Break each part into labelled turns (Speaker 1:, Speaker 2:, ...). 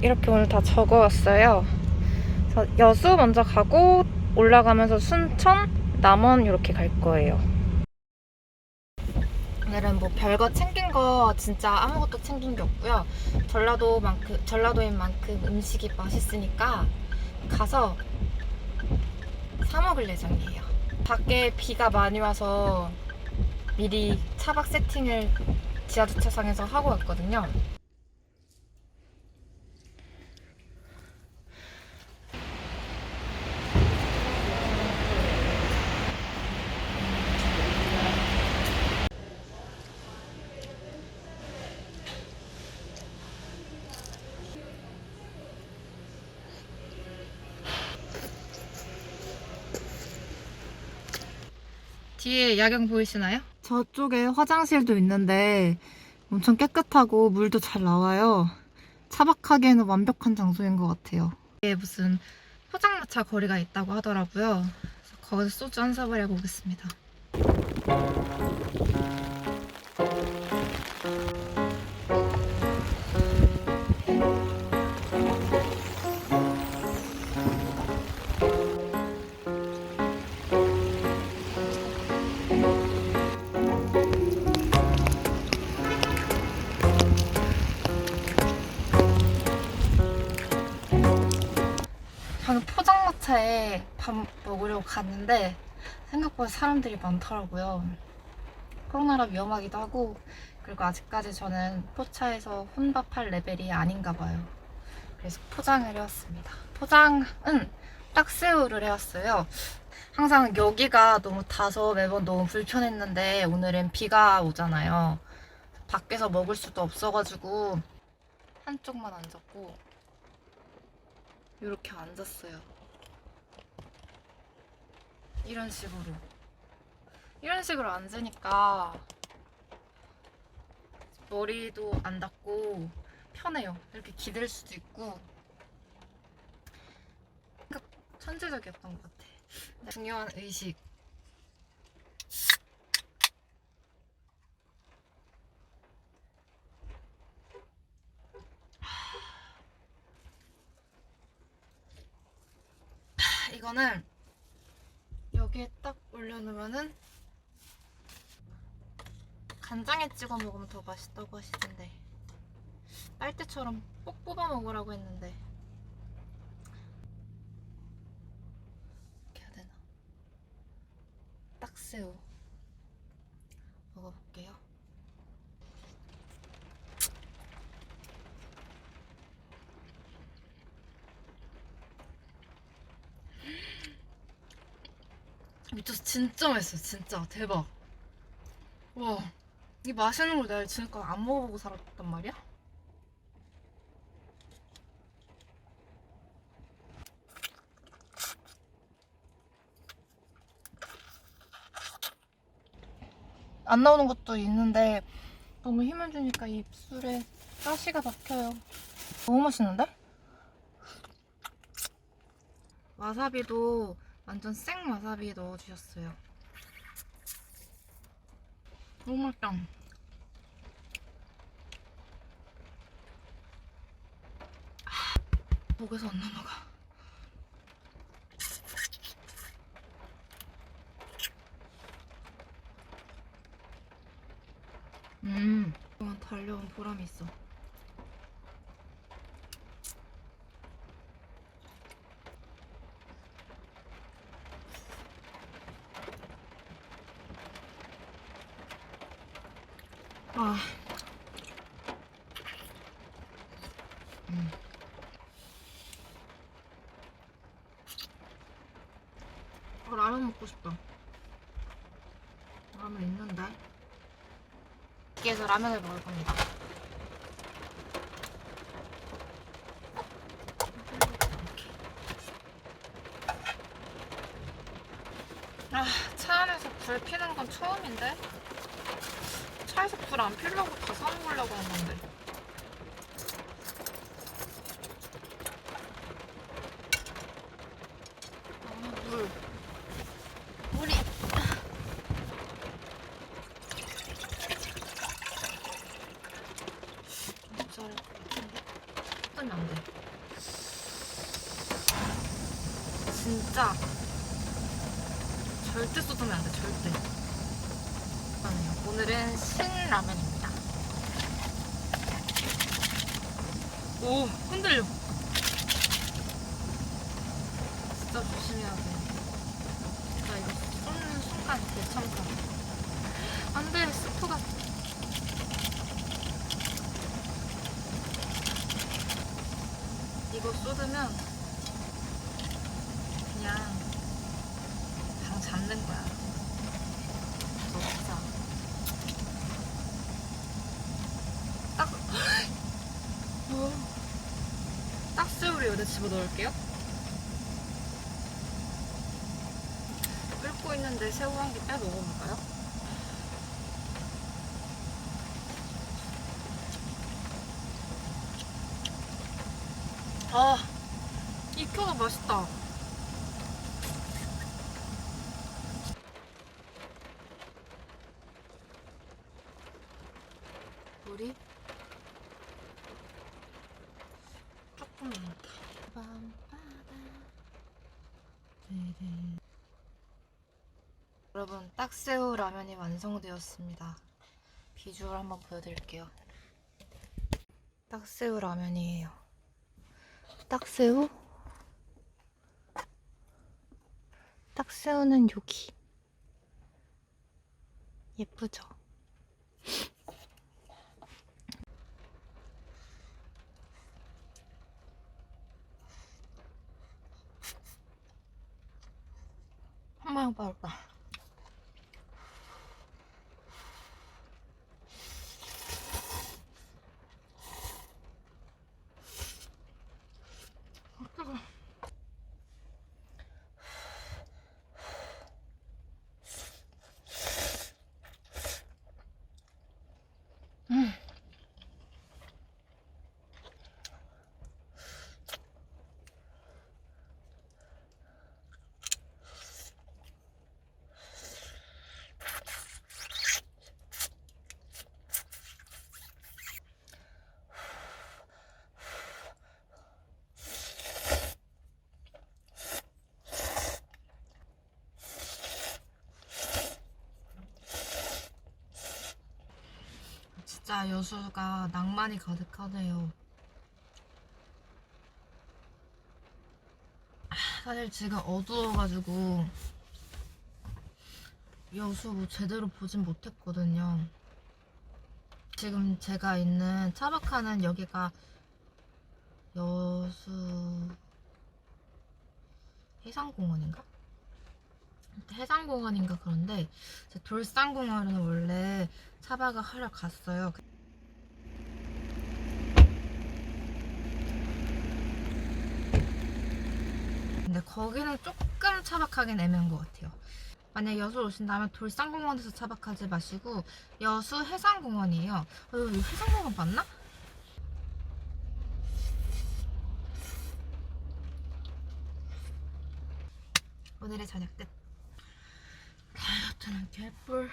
Speaker 1: 이렇게 오늘 다 적어왔어요. 여수 먼저 가고 올라가면서 순천, 남원 이렇게 갈 거예요. 오늘은 뭐 별거 챙긴 거 진짜 아무것도 챙긴 게 없고요. 전라도 만큼 전라도인 만큼 음식이 맛있으니까 가서 사 먹을 예정이에요. 밖에 비가 많이 와서 미리 차박 세팅을 지하 주차장에서 하고 왔거든요. 뒤에 야경 보이시나요? 저쪽에 화장실도 있는데 엄청 깨끗하고 물도 잘 나와요. 차박하기에는 완벽한 장소인 것 같아요. 이게 무슨 포장마차 거리가 있다고 하더라고요. 거기서 소주 한 사발 해보겠습니다. 포장마차에 밥 먹으려고 갔는데 생각보다 사람들이 많더라고요. 코로나라 위험하기도 하고 그리고 아직까지 저는 포차에서 혼밥할 레벨이 아닌가 봐요. 그래서 포장을 해왔습니다. 포장은 딱새우를 해왔어요. 항상 여기가 너무 타서 매번 너무 불편했는데 오늘은 비가 오잖아요. 밖에서 먹을 수도 없어가지고 한쪽만 앉았고 이렇게 앉았어요. 이런 식으로. 이런 식으로 앉으니까 머리도 안 닿고 편해요. 이렇게 기댈 수도 있고. 생각 천재적이었던 것 같아. 중요한 의식. 이거는 여기에 딱 올려놓으면은 간장에 찍어 먹으면 더 맛있다고 하시던데 빨대처럼 뽁 뽑아 먹으라고 했는데 이렇게 해야 되나? 딱새우 먹어볼게요. 미쳤어 진짜 맛있어 진짜 대박 와이 맛있는 걸 내가 지금까지 안 먹어보고 살았단 말이야? 안 나오는 것도 있는데 너무 힘을 주니까 입술에 가시가 박혀요 너무 맛있는데? 와사비도 완전 생 와사비 넣어주셨어요. 너무 맛있다. 아, 목에서 안 넘어가. 음, 달려온 보람이 있어. 아. 음. 아, 라면 먹고 싶다. 라면 있는데. 여기에서 라면을 먹을 겁니다. 아, 차 안에서 불 피는 건 처음인데? 차에서 불 안 피려고 다 사먹으려고 했는데. 아, 물. 물이. 모자랄 것 같은데? 어떤 안 돼. 진짜 절대 쏟으면 안 돼, 절대. 아니요, 오늘은 신라면입니다. 오, 흔들려. 진짜 조심해야 돼. 나 이거 쏟는 순간 대참사. 안 돼, 스프가. 이거 쏟으면 그냥 방 잡는 거야. 너 진짜. 딱, 뭐야. 딱새우를 여기다 집어 넣을게요. 끓고 있는데 새우 한 개 빼 먹어볼까요? 아, 익혀서 맛있다. 물이 조금 많다. 딱새우 라면이 완성되었습니다. 비주얼 한번 보여드릴게요. 딱새우 라면이에요. 딱새우? 딱새우는 여기. 예쁘죠? 한번 해볼까? 진짜 여수가 낭만이 가득하네요. 아, 사실 지금 어두워가지고 여수 뭐 제대로 보진 못했거든요. 지금 제가 있는 차박하는 여기가 여수 해상공원인가? 해상공원인가 그런데 제 돌산공원은 원래 차박을 하러 갔어요. 근데 거기는 조금 차박하긴 애매한 것 같아요. 만약 여수 오신다면 돌산공원에서 차박하지 마시고 여수 해상공원이에요. 어, 여기 해상공원 맞나? 오늘의 저녁 끝. 다이어트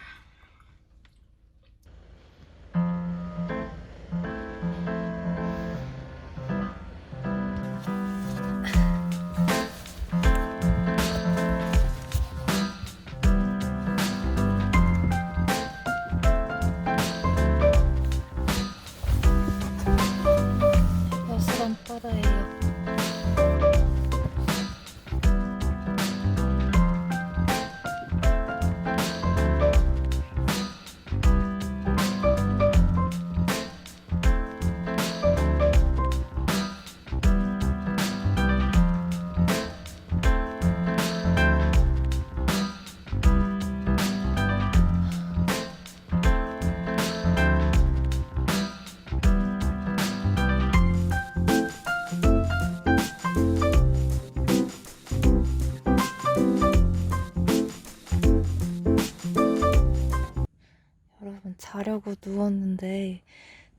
Speaker 1: 자려고 누웠는데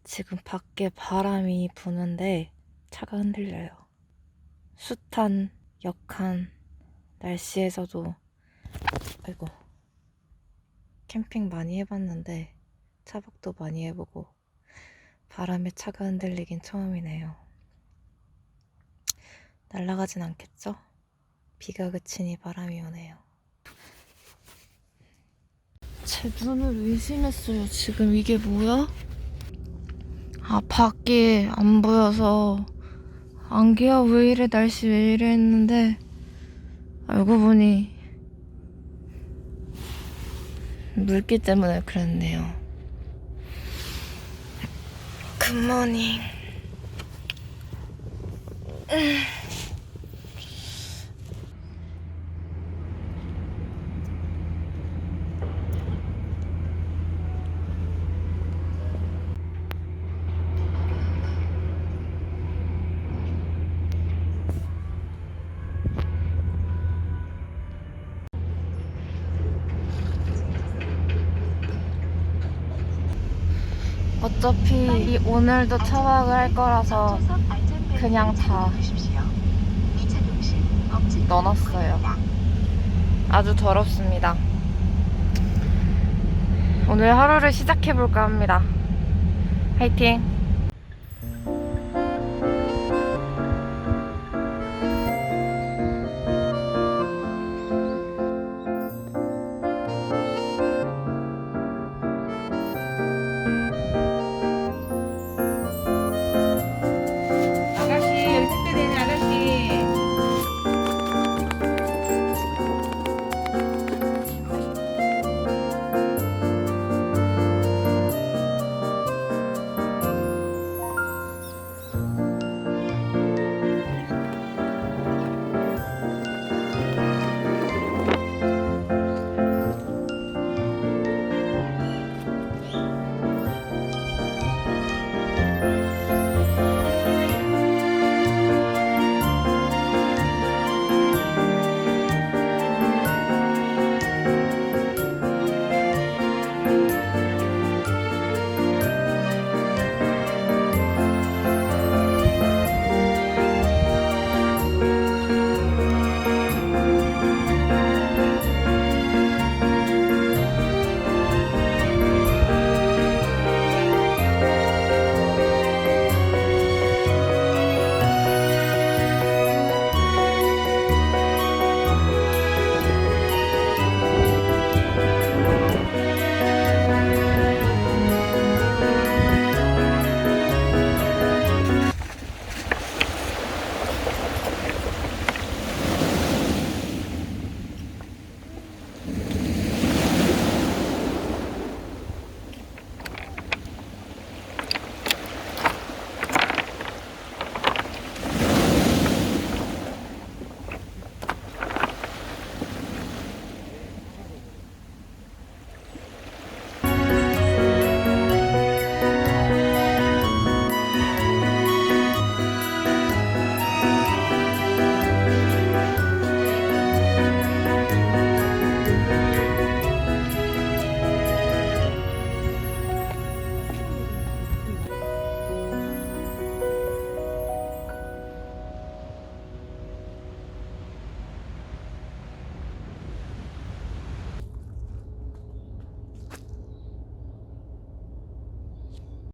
Speaker 1: 지금 밖에 바람이 부는데 차가 흔들려요. 숱한 역한 날씨에서도 아이고 캠핑 많이 해봤는데 차박도 많이 해보고 바람에 차가 흔들리긴 처음이네요. 날아가진 않겠죠? 비가 그치니 바람이 오네요. 제 눈을 의심했어요. 지금 이게 뭐야? 아, 밖이 안 보여서 안개야 왜 이래 날씨 왜 이래 했는데 알고 보니 물기 때문에 그랬네요. 굿모닝. 어차피 이 오늘도 차박을 할 거라서 그냥 다 넣어놨어요. 아주 더럽습니다. 오늘 하루를 시작해볼까 합니다. 화이팅!